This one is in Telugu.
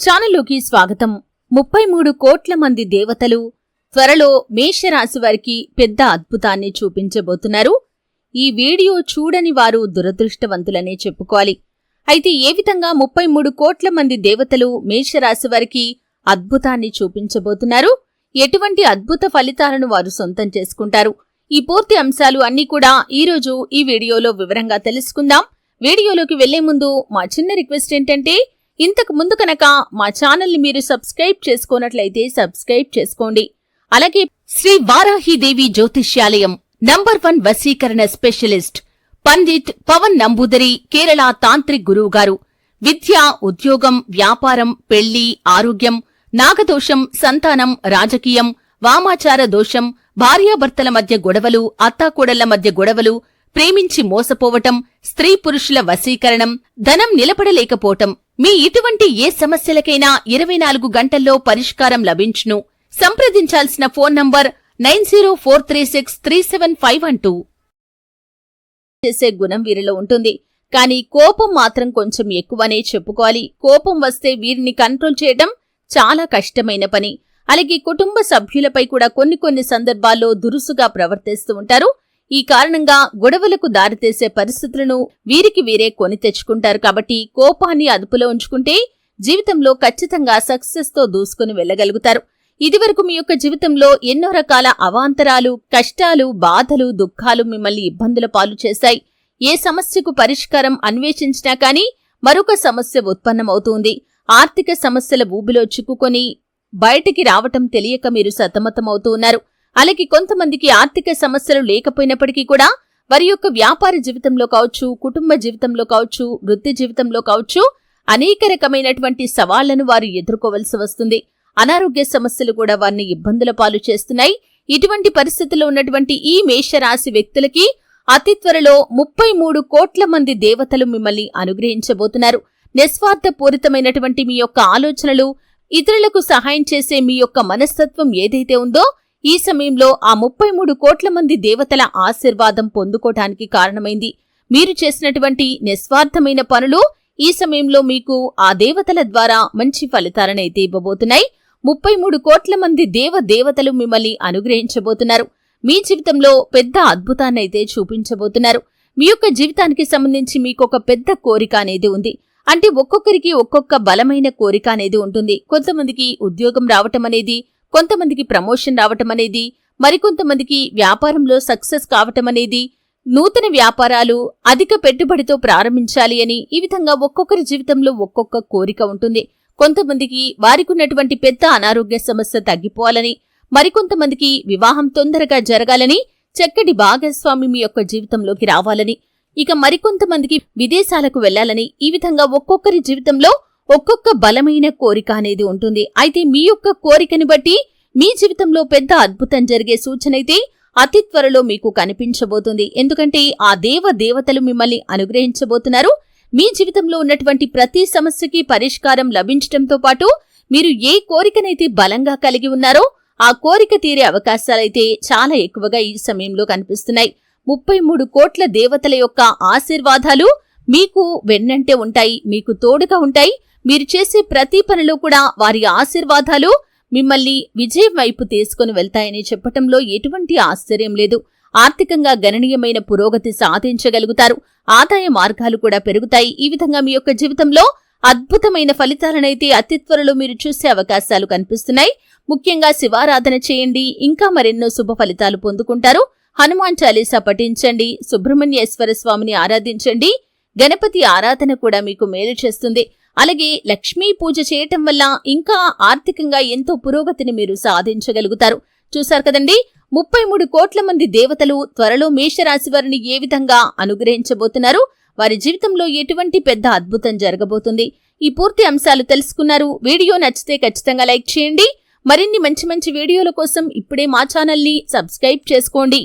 ఛానల్లోకి స్వాగతం. ముప్పై మూడు కోట్ల మంది దేవతలు త్వరలో మేషరాశి వారికి పెద్ద అద్భుతాన్ని చూపించబోతున్నారు. ఈ వీడియో చూడని వారు దురదృష్టవంతులనే చెప్పుకోవాలి. అయితే ఏ విధంగా ముప్పై మూడు కోట్ల మంది దేవతలు మేషరాశి వారికి అద్భుతాన్ని చూపించబోతున్నారు? ఎటువంటి అద్భుత ఫలితాలను వారు సొంతం చేసుకుంటారు? ఈ పూర్తి అంశాలు అన్నీ కూడా ఈరోజు ఈ వీడియోలో వివరంగా తెలుసుకుందాం. వీడియోలోకి వెళ్ళే ముందు మా చిన్న రిక్వెస్ట్ ఏంటంటే ఇంతకు ముందు కనుక మా ఛానల్ని మీరు సబ్స్క్రైబ్ చేసుకున్నట్లయితే సబ్స్క్రైబ్ చేసుకోండి. అలాగే శ్రీ వారాహిదేవి జ్యోతిష్యాలయం నంబర్ వన్ వశీకరణ స్పెషలిస్ట్ పండిట్ పవన్ నంబూదరి కేరళ తాంత్రిక్ గురువు గారు. విద్య ఉద్యోగం వ్యాపారం పెళ్ళి ఆరోగ్యం నాగదోషం సంతానం రాజకీయం వామాచార దోషం భార్యాభర్తల మధ్య గొడవలు అత్తాకోడళ్ళ మధ్య గొడవలు ప్రేమించి మోసపోవటం స్త్రీ పురుషుల వశీకరణం ధనం నిలబడలేకపోవటం మీ ఇటువంటి ఏ సమస్యలకైనా ఇరవై నాలుగు గంటల్లో పరిష్కారం లభించును. సంప్రదించాల్సిన phone number nine zero four three six three seven five one two. చేసే గుణం వీరిలో ఉంటుంది. కానీ కోపం మాత్రం కొంచెం ఎక్కువనే చెప్పుకోవాలి. కోపం వస్తే వీరిని కంట్రోల్ చేయడం చాలా కష్టమైన పని. అలాగే కుటుంబ సభ్యులపై కూడా కొన్ని కొన్ని సందర్భాల్లో దురుసుగా ప్రవర్తిస్తూ ఉంటారు. ఈ కారణంగా గొడవలకు దారితీసే పరిస్థితులను వీరికి వీరే కొని తెచ్చుకుంటారు కాబట్టి కోపాన్ని అదుపులో ఉంచుకుంటే జీవితంలో ఖచ్చితంగా సక్సెస్తో దూసుకుని వెళ్ళగలుగుతారు ఇదివరకు మీ యొక్క జీవితంలో ఎన్నో రకాల అవాంతరాలు కష్టాలు బాధలు దుఃఖాలు మిమ్మల్ని ఇబ్బందుల పాలు చేశాయి. ఏ సమస్యకు పరిష్కారం అన్వేషించినా కానీ మరొక సమస్య ఉత్పన్నమవుతుంది. ఆర్థిక సమస్యల ఊబిలో చిక్కుకొని బయటికి రావటం తెలియక మీరు సతమతమవుతూ ఉన్నారు. అలాగే కొంతమందికి ఆర్థిక సమస్యలు లేకపోయినప్పటికీ కూడా వారి యొక్క వ్యాపార జీవితంలో కావచ్చు కుటుంబ జీవితంలో కావచ్చు వృత్తి జీవితంలో కావచ్చు అనేక రకమైనటువంటి సవాళ్ళను వారు ఎదుర్కోవలసి వస్తుంది. అనారోగ్య సమస్యలు కూడా వారిని ఇబ్బందుల పాలు చేస్తున్నాయి. ఇటువంటి పరిస్థితుల్లో ఉన్నటువంటి ఈ మేషరాశి వ్యక్తులకి అతి త్వరలో ముప్పై మూడు కోట్ల మంది దేవతలు మిమ్మల్ని అనుగ్రహించబోతున్నారు. నిస్వార్థపూరితమైనటువంటి మీ యొక్క ఆలోచనలు ఇతరులకు సహాయం చేసే మీ యొక్క మనస్తత్వం ఏదైతే ఉందో ఈ సమయంలో ఆ ముప్పై మూడు కోట్ల మంది దేవతల ఆశీర్వాదం పొందుకోటానికి కారణమైంది. మీరు చేసినటువంటి నిస్వార్థమైన పనులు ఈ సమయంలో మీకు ఆ దేవతల ద్వారా మంచి ఫలితాలనైతే ఇవ్వబోతున్నాయి. ముప్పై మూడు కోట్ల మంది దేవ దేవతలు మిమ్మల్ని అనుగ్రహించబోతున్నారు. మీ జీవితంలో పెద్ద అద్భుతాన్నైతే చూపించబోతున్నారు. మీ యొక్క జీవితానికి సంబంధించి మీకు ఒక పెద్ద కోరిక అనేది ఉంది. అంటే ఒక్కొక్కరికి ఒక్కొక్క బలమైన కోరిక అనేది ఉంటుంది. కొంతమందికి ఉద్యోగం రావటం అనేది కొంతమందికి ప్రమోషన్ రావటం అనేది మరికొంతమందికి వ్యాపారంలో సక్సెస్ కావటం అనేది నూతన వ్యాపారాలు అధిక పెట్టుబడితో ప్రారంభించాలి అని ఈ విధంగా ఒక్కొక్కరి జీవితంలో ఒక్కొక్క కోరిక ఉంటుంది. కొంతమందికి వారికున్నటువంటి పెద్ద అనారోగ్య సమస్య తగ్గిపోవాలని మరికొంతమందికి వివాహం తొందరగా జరగాలని చక్కటి భాగస్వామి మీ యొక్క జీవితంలోకి రావాలని ఇక మరికొంతమందికి విదేశాలకు వెళ్ళాలని ఈ విధంగా ఒక్కొక్కరి జీవితంలో ఒక్కొక్క బలమైన కోరిక అనేది ఉంటుంది. అయితే మీ యొక్క కోరికని బట్టి మీ జీవితంలో పెద్ద అద్భుతం జరిగే సూచనైతే అతి త్వరలో మీకు కనిపించబోతుంది. ఎందుకంటే ఆ దేవ దేవతలు మిమ్మల్ని అనుగ్రహించబోతున్నారు. మీ జీవితంలో ఉన్నటువంటి ప్రతి సమస్యకి పరిష్కారం లభించటంతో పాటు మీరు ఏ కోరికనైతే బలంగా కలిగి ఉన్నారో ఆ కోరిక తీరే అవకాశాలైతే చాలా ఎక్కువగా ఈ సమయంలో కనిపిస్తున్నాయి. ముప్పై మూడు కోట్ల దేవతల యొక్క ఆశీర్వాదాలు మీకు వెన్నంటే ఉంటాయి మీకు తోడుగా ఉంటాయి. మీరు చేసే ప్రతి పనిలో కూడా వారి ఆశీర్వాదాలు మిమ్మల్ని విజయం వైపు తీసుకుని వెళ్తాయని చెప్పటంలో ఎటువంటి ఆశ్చర్యం లేదు. ఆర్థికంగా గణనీయమైన పురోగతి సాధించగలుగుతారు. ఆదాయ మార్గాలు కూడా పెరుగుతాయి. ఈ విధంగా మీ యొక్క జీవితంలో అద్భుతమైన ఫలితాలనైతే అతి త్వరలో మీరు చూసే అవకాశాలు కనిపిస్తున్నాయి. ముఖ్యంగా శివారాధన చేయండి. ఇంకా మరెన్నో శుభ ఫలితాలు పొందుకుంటారు. హనుమాన్ చాలీసా పఠించండి. సుబ్రహ్మణ్యేశ్వర స్వామిని ఆరాధించండి. గణపతి ఆరాధన కూడా మీకు మేలు చేస్తుంది. అలాగే లక్ష్మీ పూజ చేయటం వల్ల ఇంకా ఆర్థికంగా ఎంతో పురోగతిని మీరు సాధించగలుగుతారు. చూశారు కదండి? ముప్పై మూడు కోట్ల మంది దేవతలు త్వరలో మేషరాశి వారిని ఏ విధంగా అనుగ్రహించబోతున్నారు? వారి జీవితంలో ఎటువంటి పెద్ద అద్భుతం జరగబోతుంది? ఈ పూర్తి అంశాలు తెలుసుకున్నారు. వీడియో నచ్చితే ఖచ్చితంగా లైక్ చేయండి. మరిన్ని మంచి మంచి వీడియోల కోసం ఇప్పుడే మా ఛానల్ని సబ్స్క్రైబ్ చేసుకోండి.